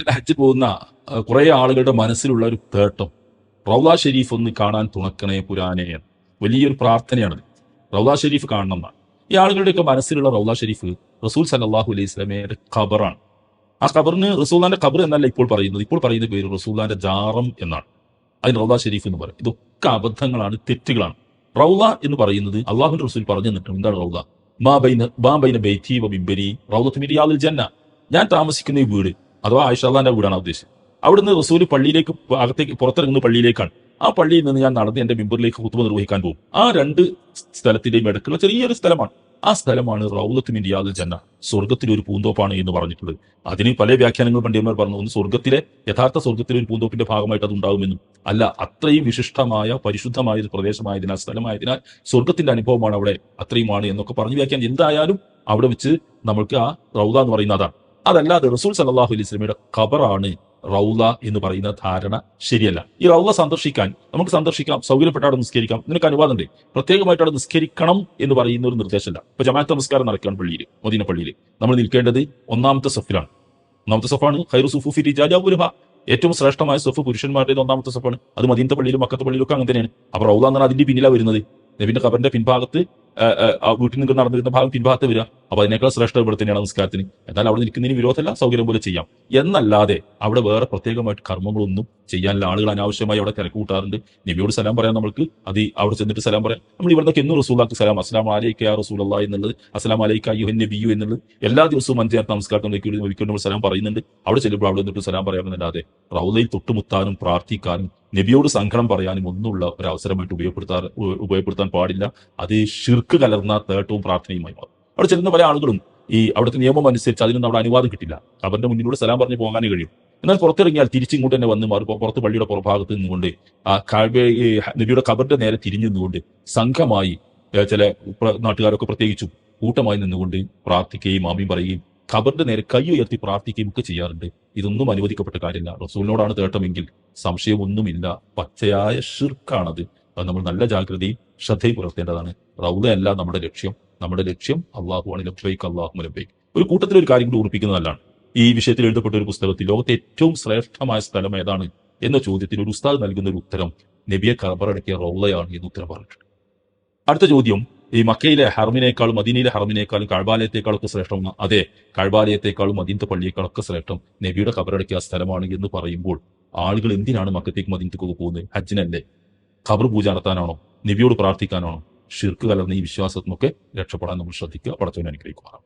നാട്ടിൽ ഹജ്ജ് പോകുന്ന കുറെ ആളുകളുടെ മനസ്സിലുള്ള ഒരു തേട്ടം. റൗദ ഷെരീഫ് ഒന്ന് കാണാൻ തുണക്കണേ പുരാനേ വലിയൊരു പ്രാർത്ഥനയാണ് റൗദ ഷെരീഫ് കാണണം എന്നാണ്. ഈ ആളുകളുടെയൊക്കെ മനസ്സിലുള്ള റൗദ ഷെരീഫ് റസൂൽ സല്ലാഹു അലൈഹി സ്വലമയുടെ ഖബറാണ്. ആ ഖബറിന് റസൂല്ലാന്റെ ഖബർ എന്നല്ല ഇപ്പോൾ പറയുന്നത്. ഇപ്പോൾ പറയുന്ന പേര് റസൂല്ലാന്റെ ജാറം എന്നാണ്. അതിന് റൗദ ഷെരീഫ് എന്ന് പറയും. ഇതൊക്കെ അബദ്ധങ്ങളാണ് തെറ്റുകളാണ്. റൗദ എന്ന് പറയുന്നത് അള്ളാഹുന്റെ റസൂൽ പറഞ്ഞു എന്താണ് റൗദ? മാ ബൈന മാ ബൈന ബൈത്തി ബിംബരി റൗദത്ത് മിരിയാദിൽ ജന്ന. ഞാൻ താമസിക്കുന്ന ഈ വീട് അഥവാ ആയിഷാദാന്റെ വീടാണ് ഉദ്ദേശിച്ചത്. അവിടുന്ന് റസൂൽ പള്ളിയിലേക്ക് അകത്തേക്ക് പുറത്തിറങ്ങുന്ന പള്ളിയിലേക്കാണ്. ആ പള്ളിയിൽ നിന്ന് ഞാൻ നടന്ന് എന്റെ മിമ്പറിലേക്ക് കുത്തുമ നിർവഹിക്കാൻ പോകും. ആ രണ്ട് സ്ഥലത്തിന്റെയും ഇടയ്ക്കുള്ള ചെറിയൊരു സ്ഥലമാണ്. ആ സ്ഥലമാണ് റൗലത്തിന് ഇന്ത്യാദ് ജന്ന സ്വർഗത്തിലെ ഒരു പൂന്തോപ്പാണ് എന്ന് പറഞ്ഞിട്ടുള്ളത്. അതിന് പല വ്യാഖ്യാനങ്ങൾ പണ്ഡിതന്മാർ പറഞ്ഞു. ഒന്ന് സ്വർഗത്തിലെ യഥാർത്ഥ സ്വർഗത്തിലെ ഒരു പൂന്തോപ്പിന്റെ ഭാഗമായിട്ട് അത് ഉണ്ടാകുമെന്നും. അല്ല അത്രയും വിശിഷ്ടമായ പരിശുദ്ധമായ ഒരു പ്രദേശമായതിനാൽ സ്ഥലമായതിനാൽ സ്വർഗത്തിന്റെ അനുഭവമാണ് അവിടെ അത്രയുമാണ് എന്നൊക്കെ പറഞ്ഞു വ്യാഖ്യാനം. എന്തായാലും അവിടെ വെച്ച് നമ്മൾക്ക് ആ റൗദ എന്ന് പറയുന്ന അതാണ്. അതല്ലാതെ റസൂൽ സലാഹു അലൈഹി സ്വലമിയുടെ ഖബറാണ് റൗല എന്ന് പറയുന്ന ധാരണ ശരിയല്ല. ഈ റൗല സന്ദർശിക്കാൻ നമുക്ക് സന്ദർശിക്കാം സൗകര്യപ്പെട്ട അവിടെ നിസ്കരിക്കാം അനുവാദം ഉണ്ട് പ്രത്യേകമായിട്ട് അവിടെ നിസ്കരിക്കണം എന്ന് പറയുന്ന ഒരു നിർദ്ദേശമല്ല. ഇപ്പൊ ജമാഅത്ത് നമസ്കാരം നടക്കുകയാണ് പള്ളിയിൽ മദീന പള്ളിയിൽ. നമ്മൾ നിൽക്കേണ്ടത് ഒന്നാമത്തെ സഫിലാണ്. ഒന്നാമത്തെ സഫാണ് ഹൈറു സുഫു രാജാപുരഹ ഏറ്റവും ശ്രേഷ്ഠമായ സഫ് പുരുഷന്മാരുടെ ഒന്നാമത്തെ സഫാണ്. അത് മദീനത്തെ പള്ളിയിലും മക്കത്തെ പള്ളിയിലും ഒക്കെ അങ്ങനെ തന്നെയാണ്. അപ്പൊ റൗല എന്നാണ് അതിന്റെ പിന്നിലാണ് വരുന്നത്. നബിന്റെ ഖബറിന്റെ പിൻഭാഗത്ത് വീട്ടിൽ നിന്ന് നടന്നു വരുന്ന ഭാഗം പിൻഭാഗത്ത് വരിക. അപ്പൊ അതിനേക്കാൾ ശ്രേഷ്ഠ ഇവിടെ തന്നെയാണ് നമസ്കാരത്തിന് എന്നാൽ അവിടെ നിൽക്കുന്നതിന് വിരോധമല്ല സൗകര്യം പോലെ ചെയ്യാം. എന്നല്ലാതെ അവിടെ വേറെ പ്രത്യേകമായിട്ട് കർമ്മങ്ങളൊന്നും ചെയ്യാനുള്ള ആളുകൾ അനാവശ്യമായി അവിടെ തിരക്ക് കൂട്ടാറുണ്ട് നബിയോട് സലാം പറയാൻ നമ്മൾക്ക്. അത് അവിടെ ചെന്നിട്ട് സലാം പറയാം. നമ്മൾ ഇവിടുന്ന് എന്നും റസൂലാക്ക് സലാം അസ്ലാം അലൈക്ക യാ അള്ളാഹ് എന്നുള്ളത് അസ്ലാം അലൈക്ക യുഹൻ നബിയു എന്നുള്ളത് എല്ലാ ദിവസവും അഞ്ച് നേരത്തെ നമസ്കാരത്തിൽ നബിക്ക് നമ്മൾ സലാം പറയുന്നുണ്ട്. അവിടെ ചെല്ലുമ്പോൾ അവിടെ നിന്നിട്ട് സലാം പറയാമെന്നല്ലാതെ റൗലയിൽ തൊട്ടുമുത്താനും പ്രാർത്ഥിക്കാനും നബിയോട് സങ്കടം പറയാനും ഒന്നുമുള്ള ഒരു അവസരമായിട്ട് ഉപയോഗപ്പെടുത്താൻ ഉപയോഗപ്പെടുത്താൻ പാടില്ല. അത് ഷിർക്ക് കലർന്ന തേട്ടവും പ്രാർത്ഥനയുമായി മാറും. അവിടെ ചെല്ലുന്ന പല ആളുകളും ഈ അവിടുത്തെ നിയമം അനുസരിച്ച് അതിനൊന്നും അവിടെ അനുവാദം കിട്ടില്ല. അവരുടെ മുന്നിലൂടെ സലാം പറഞ്ഞ് പോകാനേ കഴിയും. എന്നാൽ പുറത്തിറങ്ങിയാൽ തിരിച്ചിങ്ങോട്ട് തന്നെ വന്ന് മാറി പുറത്ത് പള്ളിയുടെ പുറഭാഗത്ത് നിന്നുകൊണ്ട് ആ കാഴ്വ നബിയുടെ കബറിന്റെ നേരെ തിരിഞ്ഞു നിന്നുകൊണ്ട് സംഘമായി ചില നാട്ടുകാരൊക്കെ പ്രത്യേകിച്ചും കൂട്ടമായി നിന്നുകൊണ്ട് പ്രാർത്ഥിക്കുകയും മാമ്യം പറയുകയും ഖബറിന്റെ നേരെ കൈ ഉയർത്തി പ്രാർത്ഥിക്കുകയും ഒക്കെ ചെയ്യാറുണ്ട്. ഇതൊന്നും അനുവദിക്കപ്പെട്ട കാര്യമില്ല. റസൂലിനോടാണ് തേട്ടമെങ്കിൽ സംശയമൊന്നുമില്ല. പച്ചയായ ഷിർക്കാണത് അത് നമ്മൾ നല്ല ജാഗ്രതയും ശ്രദ്ധയും പുലർത്തേണ്ടതാണ്. റൗദയല്ല നമ്മുടെ ലക്ഷ്യം. നമ്മുടെ ലക്ഷ്യം അള്ളാഹുവാണ് ലബ്ബൈക്ക് അള്ളാഹു ലബ്ബൈക്ക്. ഒരു കൂട്ടത്തിൽ ഒരു കാര്യം കൂടി ഉറപ്പിക്കുന്നതല്ലാണ് ഈ വിഷയത്തിൽ എഴുതപ്പെട്ട ഒരു പുസ്തകത്തിൽ ലോകത്തെ ഏറ്റവും ശ്രേഷ്ഠമായ സ്ഥലം ഏതാണ് എന്ന ചോദ്യത്തിന് ഒരു ഉസ്താദ് നൽകുന്ന ഒരു ഉത്തരം നബിയെ ഖബറടക്കിയ റൗളയാണ് എന്ന് ഉത്തരം പറഞ്ഞിട്ടുണ്ട്. അടുത്ത ചോദ്യം ഈ മക്കയിലെ ഹർമിനേക്കാളും മദീനയിലെ ഹർമിനേക്കാളും കഴബാലയത്തെക്കാളൊക്കെ ശ്രേഷ്ഠം അതെ കഴബാലയത്തെക്കാളും മദീനത്തെ പള്ളിയേക്കാളൊക്കെ ശ്രേഷ്ഠം നബിയുടെ ഖബറടക്കിയ സ്ഥലമാണ് എന്ന് പറയുമ്പോൾ ആളുകൾ എന്തിനാണ് മക്കത്തേക്ക് മദീനത്തേക്കൊക്കെ പോകുന്നത്? ഹജ്ജിനല്ലേ? ഖബർ പൂജ നടത്താനാണോ? നബിയോട് പ്രാർത്ഥിക്കാനാണോ? ഷിർക്ക് കലർന്ന ഈ വിശ്വാസത്തിനൊക്കെ രക്ഷപ്പെടാൻ നമ്മൾ ശ്രദ്ധിക്കുക. പടച്ചവനെ അനുഗ്രഹിക്കുക